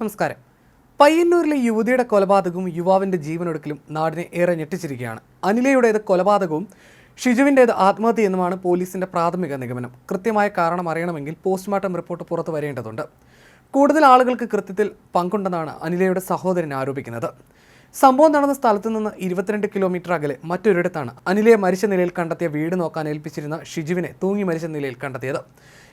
നമസ്കാരം. പയ്യന്നൂരിലെ യുവതിയുടെ കൊലപാതകവും യുവാവിന്റെ ജീവനൊടുക്കലും നാടിനെ ഏറെ ഞെട്ടിച്ചിരിക്കുകയാണ്. അനിലയുടേത് കൊലപാതകവും ഷിജുവിന്റേത് ആത്മഹത്യയെന്നുമാണ് പോലീസിന്റെ പ്രാഥമിക നിഗമനം. കൃത്യമായ കാരണം അറിയണമെങ്കിൽ പോസ്റ്റ്മോർട്ടം റിപ്പോർട്ട് പുറത്തു വരേണ്ടതുണ്ട്. കൂടുതൽ ആളുകൾക്ക് കൃത്യത്തിൽ പങ്കുണ്ടെന്നാണ് അനിലയുടെ സഹോദരൻ ആരോപിക്കുന്നത്. സംഭവം നടന്ന സ്ഥലത്ത് നിന്ന് ഇരുപത്തിരണ്ട് കിലോമീറ്റർ അകലെ മറ്റൊരിടത്താണ് അനിലയെ മരിച്ച നിലയിൽ കണ്ടെത്തിയ വീട് നോക്കാൻ ഏൽപ്പിച്ചിരുന്ന ഷിജുവിനെ തൂങ്ങി മരിച്ച നിലയിൽ കണ്ടെത്തിയത്.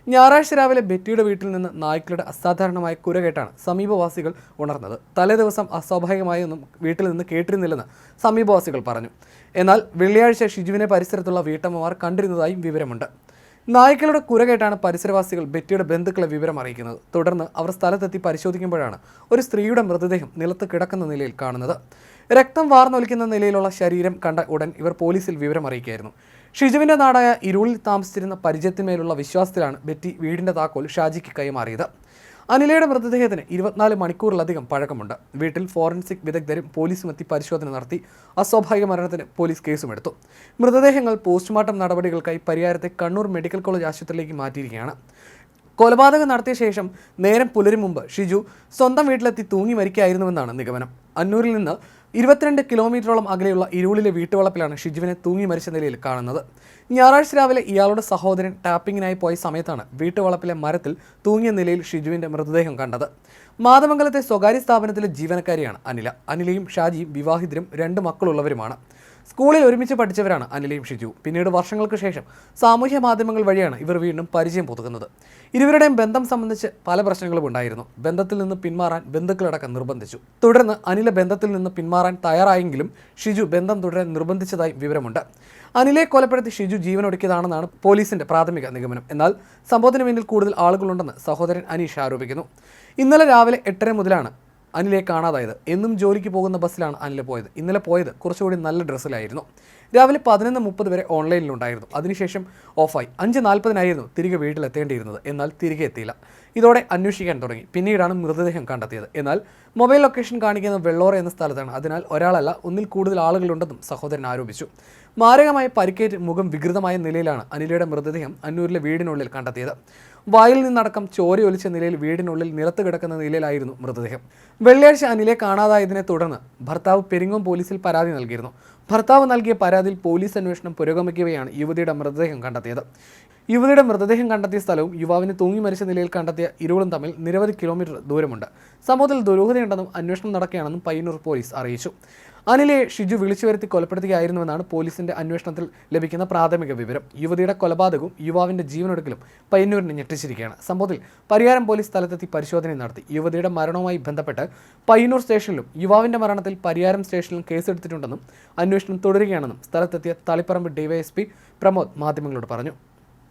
ഞായറാഴ്ച രാവിലെ ബെറ്റിയുടെ വീട്ടിൽ നിന്ന് നായ്ക്കളുടെ അസാധാരണമായ കുര കേട്ടാണ് സമീപവാസികൾ ഉണർന്നത്. തലേ ദിവസം അസ്വാഭാവികമായൊന്നും വീട്ടിൽ നിന്ന് കേട്ടിരുന്നില്ലെന്ന് സമീപവാസികൾ പറഞ്ഞു. എന്നാൽ വെള്ളിയാഴ്ച ഷിജുവിനെ പരിസരത്തുള്ള വീട്ടമ്മമാർ കണ്ടിരുന്നതായും വിവരമുണ്ട്. നായ്ക്കളുടെ കുര കേട്ടാണ് പരിസരവാസികൾ ബെറ്റിയുടെ ബന്ധുക്കളെ വിവരം അറിയിക്കുന്നത്. തുടർന്ന് അവർ സ്ഥലത്തെത്തി പരിശോധിക്കുമ്പോഴാണ് ഒരു സ്ത്രീയുടെ മൃതദേഹം നിലത്ത് കിടക്കുന്ന നിലയിൽ കാണുന്നത്. രക്തം വാർന്നൊലിക്കുന്ന നിലയിലുള്ള ശരീരം കണ്ട ഉടൻ ഇവർ പോലീസിൽ വിവരം അറിയിക്കുകയായിരുന്നു. ഷിജുവിന്റെ നാടായ ഇരുളിൽ താമസിച്ചിരുന്ന പരിചയത്തിന്മേലുള്ള വിശ്വാസത്തിലാണ് ബെറ്റി വീടിന്റെ താക്കോൽ ഷാജിക്ക് കൈമാറിയത്. അനിലയുടെ മൃതദേഹത്തിന് ഇരുപത്തിനാല് മണിക്കൂറിലധികം പഴക്കമുണ്ട്. വീട്ടിൽ ഫോറൻസിക് വിദഗ്ധരും പോലീസും എത്തി പരിശോധന നടത്തി അസ്വാഭാവിക മരണത്തിന് പോലീസ് കേസുമെടുത്തു മൃതദേഹങ്ങൾ പോസ്റ്റ്മോർട്ടം നടപടികൾക്കായി പരിയാരത്തെ കണ്ണൂർ മെഡിക്കൽ കോളേജ് ആശുപത്രിയിലേക്ക് മാറ്റിയിരിക്കുകയാണ്. കൊലപാതകം നടത്തിയ ശേഷം നേരം പുലരും മുമ്പ് ഷിജു സ്വന്തം വീട്ടിലെത്തി തൂങ്ങി മരിക്കായിരുന്നുവെന്നാണ് നിഗമനം. അന്നൂരിൽ നിന്ന് ഇരുപത്തിരണ്ട് കിലോമീറ്ററോളം അകലെയുള്ള ഇരുളിലെ വീട്ടുവളപ്പിലാണ് ഷിജുവിനെ തൂങ്ങി മരിച്ച നിലയിൽ കാണുന്നത്. ഞായറാഴ്ച രാവിലെ ഇയാളുടെ സഹോദരൻ ടാപ്പിങ്ങിനായി പോയ സമയത്താണ് വീട്ടുവളപ്പിലെ മരത്തിൽ തൂങ്ങിയ നിലയിൽ ഷിജുവിന്റെ മൃതദേഹം കണ്ടത്. മാതമംഗലത്തെ സ്വകാര്യ സ്ഥാപനത്തിലെ ജീവനക്കാരിയാണ് അനില. അനിലയും ഷാജിയും വിവാഹിതരും രണ്ട് മക്കളുള്ളവരുമാണ്. സ്കൂളിൽ ഒരുമിച്ച് പഠിച്ചവരാണ് അനിലയും ഷിജു. പിന്നീട് വർഷങ്ങൾക്ക് ശേഷം സാമൂഹ്യ മാധ്യമങ്ങൾ വഴിയാണ് ഇവർ വീണ്ടും പരിചയം പുതുക്കുന്നത്. ഇരുവരുടെയും ബന്ധം സംബന്ധിച്ച് പല പ്രശ്നങ്ങളും ഉണ്ടായിരുന്നു. ബന്ധത്തിൽ നിന്ന് പിന്മാറാൻ ബന്ധുക്കളടക്കം നിർബന്ധിച്ചു. തുടർന്ന് അനില ബന്ധത്തിൽ നിന്ന് പിന്മാറാൻ തയ്യാറായെങ്കിലും ഷിജു ബന്ധം തുടരാൻ നിർബന്ധിച്ചതായി വിവരമുണ്ട്. അനിലെ കൊലപ്പെടുത്തി ഷിജു ജീവനൊടുക്കിയതാണെന്നാണ് പോലീസിന്റെ പ്രാഥമിക നിഗമനം. എന്നാൽ സംഭവത്തിന് പിന്നിൽ കൂടുതൽ ആളുകളുണ്ടെന്ന് സഹോദരൻ അനീഷ് ആരോപിക്കുന്നു. ഇന്നലെ രാവിലെ എട്ടര മുതലാണ് അനിലെ കാണാതായത്. എന്നും ജോലിക്ക് പോകുന്ന ബസ്സിലാണ് അനിൽ പോയത്. ഇന്നലെ പോയത് കുറച്ചുകൂടി നല്ല ഡ്രസ്സിലായിരുന്നു. രാവിലെ പതിനൊന്ന് മുപ്പത് വരെ ഓൺലൈനിലുണ്ടായിരുന്നു. അതിനുശേഷം ഓഫായി. അഞ്ച് നാൽപ്പതിനായിരുന്നു തിരികെ വീട്ടിലെത്തേണ്ടിയിരുന്നത്. എന്നാൽ തിരികെ എത്തിയില്ല. ഇതോടെ അന്വേഷിക്കാൻ തുടങ്ങി. പിന്നീടാണ് മൃതദേഹം കണ്ടെത്തിയത്. എന്നാൽ മൊബൈൽ ലൊക്കേഷൻ കാണിക്കുന്ന വെള്ളോറ എന്ന സ്ഥലത്താണ്. അതിനാൽ ഒരാളല്ല ഒന്നിൽ കൂടുതൽ ആളുകളുണ്ടെന്നും സഹോദരൻ ആരോപിച്ചു. മാരകമായ പരിക്കേറ്റ് മുഖം വികൃതമായ നിലയിലാണ് അനിലയുടെ മൃതദേഹം അന്നൂരിലെ വീടിനുള്ളിൽ കണ്ടെത്തിയത്. വായിൽ നിന്നടക്കം ചോരയൊലിച്ച നിലയിൽ വീടിനുള്ളിൽ നിലത്ത് കിടക്കുന്ന നിലയിലായിരുന്നു മൃതദേഹം. വെള്ളിയാഴ്ച അനിലെ കാണാതായതിനെ തുടർന്ന് ഭർത്താവ് പെരിങ്ങോം പോലീസിൽ പരാതി നൽകിയിരുന്നു. ഭർത്താവ് നൽകിയ പരാതിയിൽ പോലീസ് അന്വേഷണം പുരോഗമിക്കുകയാണ് യുവതിയുടെ മൃതദേഹം കണ്ടെത്തിയത്. യുവതിയുടെ മൃതദേഹം കണ്ടെത്തിയ സ്ഥലവും യുവാവിനെ തൂങ്ങി മരിച്ച നിലയിൽ കണ്ടെത്തിയ ഇരുവളും തമ്മിൽ നിരവധി കിലോമീറ്റർ ദൂരമുണ്ട്. സംഭവത്തിൽ ദുരൂഹതയുണ്ടെന്നും അന്വേഷണം നടക്കുകയാണെന്നും പയ്യന്നൂർ പോലീസ് അറിയിച്ചു. അനിലെ ഷിജു വിളിച്ചു വരുത്തി കൊലപ്പെടുത്തുകയായിരുന്നുവെന്നാണ് പോലീസിന്റെ അന്വേഷണത്തിൽ ലഭിക്കുന്ന പ്രാഥമിക വിവരം. യുവതിയുടെ കൊലപാതകവും യുവാവിന്റെ ജീവനൊടുക്കലും പയ്യന്നൂരിനെ ഞെട്ടിച്ചിരിക്കുകയാണ്. സംഭവത്തിൽ പരിയാരം പോലീസ് സ്ഥലത്തെത്തി പരിശോധന നടത്തി. യുവതിയുടെ മരണവുമായി ബന്ധപ്പെട്ട് പയ്യന്നൂർ സ്റ്റേഷനിലും യുവാവിന്റെ മരണത്തിൽ പരിയാരം സ്റ്റേഷനിലും കേസെടുത്തിട്ടുണ്ടെന്നും അന്വേഷണം തുടരുകയാണെന്നും സ്ഥലത്തെത്തിയ തളിപ്പറമ്പ് ഡിവൈഎസ്പി പ്രമോദ് മാധ്യമങ്ങളോട് പറഞ്ഞു.